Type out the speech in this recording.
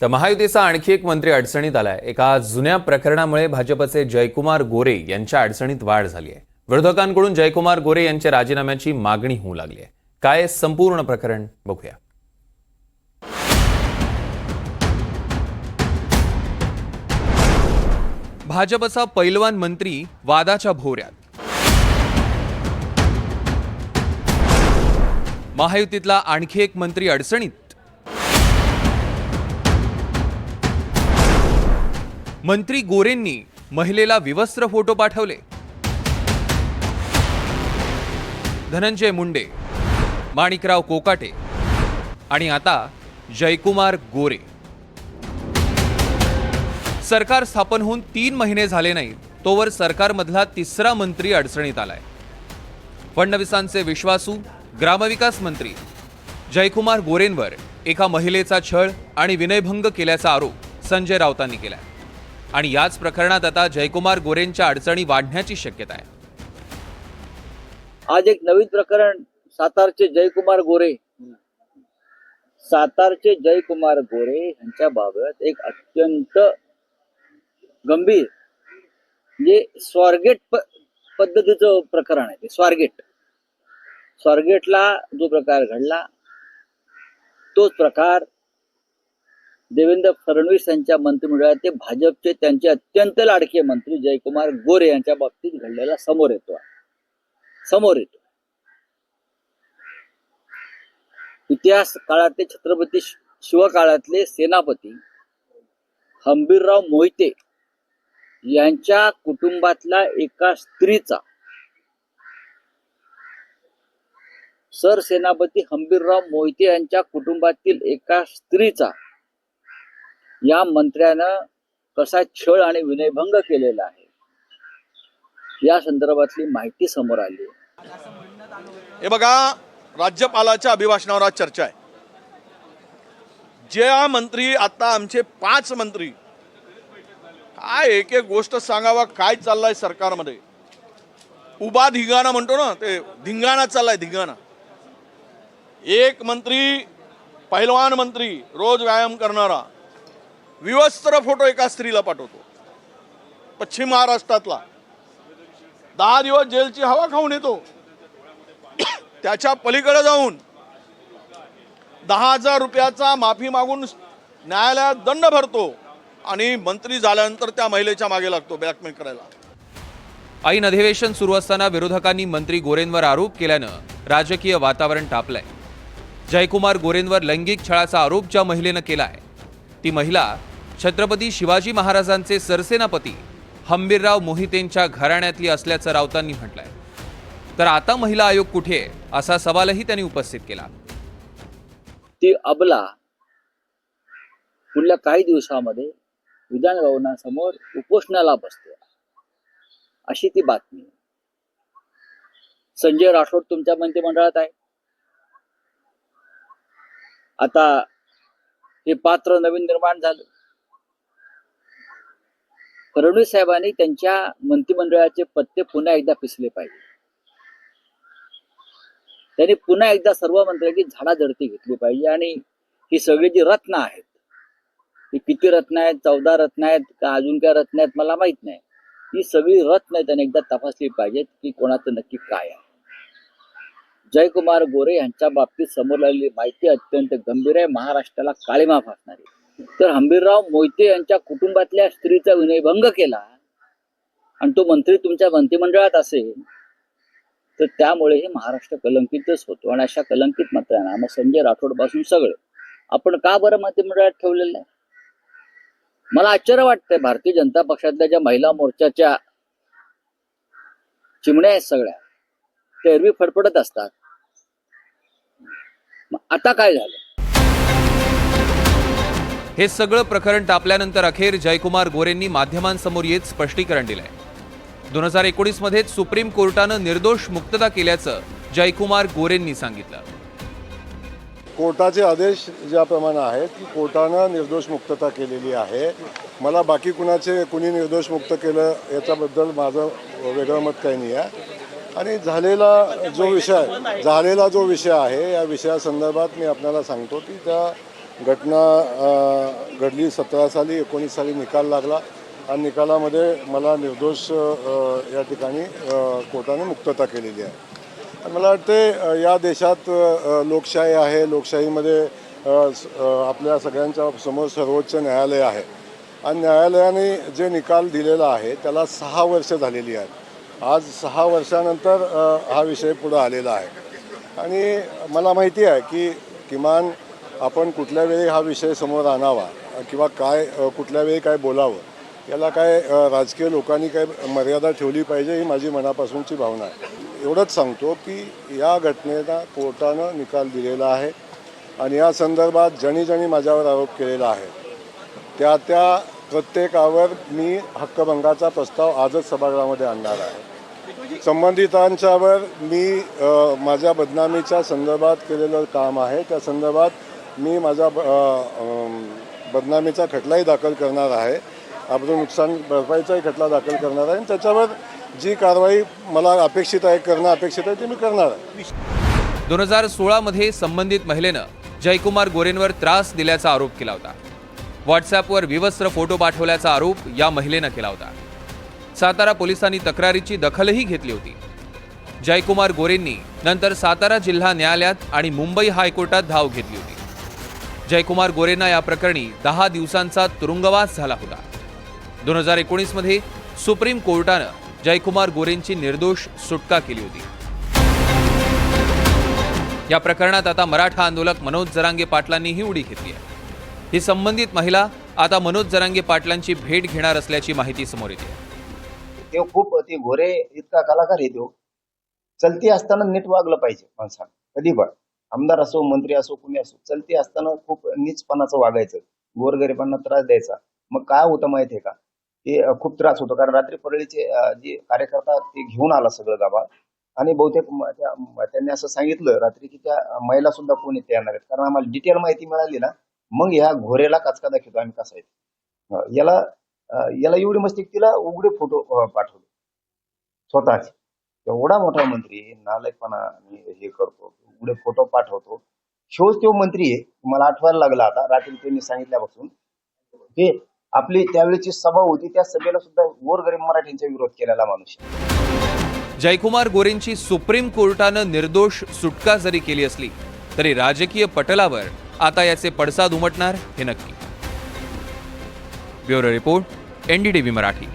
तर महायुतीचा आणखी एक मंत्री अडचणीत आलाय. एका जुन्या प्रकरणामुळे भाजपचे जयकुमार गोरे यांच्या अडचणीत वाढ झाली आहे विरोधकांकडून जयकुमार गोरे यांच्या राजीनाम्याची मागणी होऊ लागली आहे काय संपूर्ण प्रकरण बघूया. भाजपचा पैलवान मंत्री वादाच्या भोवऱ्यात. महायुतीतला आणखी एक मंत्री अडचणीत मंत्री गोरेंनी महिलेला विवस्त्र फोटो पाठवले. धनंजय मुंडे माणिकराव कोकाटे आणि आता जयकुमार गोरे. सरकार स्थापन होऊन तीन महिने झाले नाहीत तोवर सरकारमधला तिसरा मंत्री अडचणीत आलाय. फडणवीसांचे विश्वासू ग्रामविकास मंत्री जयकुमार गोरेंवर एका महिलेचा छळ आणि विनयभंग केल्याचा आरोप संजय राऊतांनी केला आणि याच प्रकरणात आता जयकुमार गोरेंच्या अडचणी वाढण्याची शक्यता आहे. आज एक नवीन प्रकरण सातारचे जयकुमार गोरे. सातारचे जयकुमार गोरे यांच्या बाबत एक अत्यंत गंभीर म्हणजे स्वारगेट प- पद्धतीचं प्रकरण आहे ते स्वारगेट. स्वारगेटला जो प्रकार घडला तोच प्रकार देवेंद्र फडणवीस यांच्या मंत्रिमंडळात ते भाजपचे त्यांचे अत्यंत लाडके मंत्री जयकुमार गोरे यांच्या बाबतीत घडलेला समोर येतो. समोर येतो. इतिहास काळातले छत्रपती शिवकाळातले सेनापती हंबीरराव मोहिते यांच्या कुटुंबातल्या एका स्त्रीचा सरसेनापती हंबीरराव मोहिते यांच्या कुटुंबातील एका स्त्रीचा या मंत्र्यानं कसा छळ आणि विनयभंग केलेला आहे या संदर्भातली माहिती समोर आली हे बघा राज्यपालाच्या अभिभाषणावर आज चर्चा आहे. ज्या मंत्री आता आमचे पाच मंत्री काय एक एक गोष्ट सांगावा काय चाललंय सरकारमध्ये? उभा धिंगाणा म्हणतो ना ते धिंगाणा चाललाय धिंगाणा. एक मंत्री पहिलवान मंत्री रोज व्यायाम करणारा. विवस्त्र फोटो एका स्त्रीला पाठवतो. पश्चिम महाराष्ट्रातला. दहा दिवस जेलची हवा खाऊन येतो. त्याच्या पलीकडे जाऊन दहा हजार रुपयाचा माफी मागून न्यायालयात दंड भरतो आणि मंत्री झाल्यानंतर त्या महिलेच्या मागे लागतो ब्लॅकमेल करायला. ऐन अधिवेशन सुरू असताना विरोधकांनी मंत्री गोरेंवर आरोप केल्यानं राजकीय वातावरण तापलंय. जयकुमार गोरेंवर लैंगिक छळाचा आरोप ज्या महिलेनं केलाय ती महिला छत्रपती शिवाजी महाराजांचे सरसेनापती हंबीरराव मोहितेंच्या घराण्यातली असल्याचं राऊतांनी म्हटलंय. तर आता महिला आयोग कुठे आहे? असा सवालही त्यांनी उपस्थित केला. ती अबला पुढल्या काही दिवसामध्ये विधान भवनासमोर उपोषणाला बसते. अशी ती बातमी. संजय राठोड तुमच्या मंत्रिमंडळात आहे. आता हे पात्र नवीन निर्माण झालं. फडणवीस साहेबांनी त्यांच्या मंत्रिमंडळाचे पत्ते पुन्हा एकदा पिसले पाहिजे. त्यांनी पुन्हा एकदा सर्व मंत्र्यांची झाडाझडती घेतली पाहिजे आणि ही सगळी जी रत्न आहेत ही किती रत्न आहेत चौदा रत्न आहेत का अजून काय रत्न आहेत मला माहीत नाही. ही सगळी रत्न त्यांनी एकदा तपासली पाहिजेत की कोणाचं नक्की काय आहे. जयकुमार गोरे यांच्या बाबतीत समोर आलेली माहिती अत्यंत गंभीर आहे. महाराष्ट्राला काळीमा फासणारी. तर हंबीरराव मोहिते यांच्या कुटुंबातल्या स्त्रीचा विनयभंग केला आणि तो मंत्री तुमच्या मंत्रिमंडळात असेल तर त्यामुळे हे महाराष्ट्र कलंकितच होतो. आणि अशा कलंकित मंत्र्यांना मग संजय राठोडपासून सगळं. आपण का बरं मंत्रिमंडळात ठेवलेलं आहे? मला आश्चर्य वाटतंय. भारतीय जनता पक्षातल्या ज्या महिला मोर्चाच्या चिमण्या आहेत सगळ्या त्या एरवी फडफडत असतात. मग आता काय झालं? हे सगळं प्रकरण तापल्यानंतर अखेर जयकुमार गोरेंनी माध्यमांसमोर येत स्पष्टीकरण दिलंय. दोन हजार एकोणीसमध्ये सुप्रीम कोर्टानं निर्दोष मुक्तता केल्याचं जयकुमार गोरेंनी सांगितलं. कोर्टाचे आदेश ज्याप्रमाणे आहेत की कोर्टानं निर्दोष मुक्तता केलेली आहे. मला बाकी कुणाचे कुणी निर्दोष मुक्त केलं याच्याबद्दल माझं वेगळं मत काही नाही आहे. आणि झालेला जो विषय झालेला जो विषय आहे या विषयासंदर्भात मी आपल्याला सांगतो की त्या घटना घडली सतरा साली एकोणीस साली निकाल लागला. आणि निकालामध्ये मला निर्दोष या ठिकाणी कोर्टाने मुक्तता केलेली आहे. आणि मला वाटते या देशात लोकशाही आहे. लोकशाहीमध्ये आपल्या सगळ्यांच्या समोर सर्वोच्च न्यायालय आहे. आणि न्यायालयाने जे निकाल दिलेला आहे त्याला सहा वर्ष झालेली आहेत. आज सहा वर्षानंतर हा विषय पुढं आलेला आहे. आणि मला माहिती आहे की किमान आपण कुठल्या वेळी हा विषय समोर आणावा किंवा काय कुठल्या वेळी काय बोलावं याला काय राजकीय लोकांनी काय मर्यादा ठेवली पाहिजे ही माझी मनापासूनची भावना आहे. एवढंच सांगतो की या घटनेला कोर्टानं निकाल दिलेला आहे आणि या संदर्भात ज्यांनी ज्यांनी माझ्यावर आरोप केलेला आहे. त्या त्या प्रत्येकावर मी हक्कभंगाचा प्रस्ताव आजच सभागृहामध्ये आणणार आहे. संबंधितांच्यावर मी माझ्या बदनामीच्या संदर्भात केलेलं काम आहे. त्या संदर्भात मी माझा ब- बदनामीचा खटलाही दाखल करणार आहे. आपलं नुकसान भरपाईचाही खटला दाखल करणार आहे. आणि त्याच्यावर जी कारवाई मला अपेक्षित आहे करणं अपेक्षित आहे ती मी करणार आहे. दोन हजार सोळामध्ये संबंधित महिलेनं जयकुमार गोरेंवर त्रास दिल्याचा आरोप केला होता. व्हॉट्सॲपवर विवस्त्र फोटो पाठवल्याचा आरोप या महिलेनं केला होता. सातारा पोलिसांनी तक्रारीची दखलही घेतली होती. जयकुमार गोरेंनी नंतर सातारा जिल्हा न्यायालयात आणि मुंबई हायकोर्टात धाव घेतली होती. जयकुमार गोरेंना या प्रकरणी दहा दिवसांचा तुरुंगवास झाला होता. दोन हजार एकोणीसमध्ये सुप्रीम कोर्टानं जयकुमार गोरेंची निर्दोष सुटका केली होती. या प्रकरणात आता मराठा आंदोलक मनोज जरांगे पाटलांनीही उडी घेतली आहे. ही संबंधित महिला आता मनोज जरांगे पाटलांची भेट घेणार असल्याची माहिती समोर येते. ते खूप ते गोरे इतका कलाकार येतो चलती असताना नीट वागलं पाहिजे माणसानं कधी पण. आमदार असो मंत्री असो कुणी असो चलती असताना खूप नीचपणाचं वागायचं. गोरगरिबांना त्रास द्यायचा. मग काय होतं माहितीये का? ते खूप त्रास होतो. कारण रात्री परळीचे जे कार्यकर्ता ते घेऊन आला सगळं गावा आणि बहुतेक त्यांनी असं सांगितलं रात्री की त्या महिला सुद्धा कोण इथे येणार आहेत. कारण आम्हाला डिटेल माहिती मिळाली ना मग ह्या घोरेला काचका दाखवतो आम्ही कसा आहे? याला याला एवढी मस्ती तिला उघडे फोटो पाठवले. स्वतःचे. एवढा मोठा मंत्री नालायकपणा हे करतो. पुढे फोटो पाठवतो. शोज तो मंत्री आहे. मला आठवायला लागला आता. रात्री त्यांनी सांगितल्यापासून. ते आपली त्यावेळेची सभा होती. त्या सभेला सुद्धा गोरगरीब मराठींचा विरोध केलेला माणूस जयकुमार गोरेंची सुप्रीम कोर्टानं निर्दोष सुटका जरी केली असली तरी राजकीय पटलावर आता याचे पडसाद उमटणार हे नक्की. Bureau report NDTV Marathi.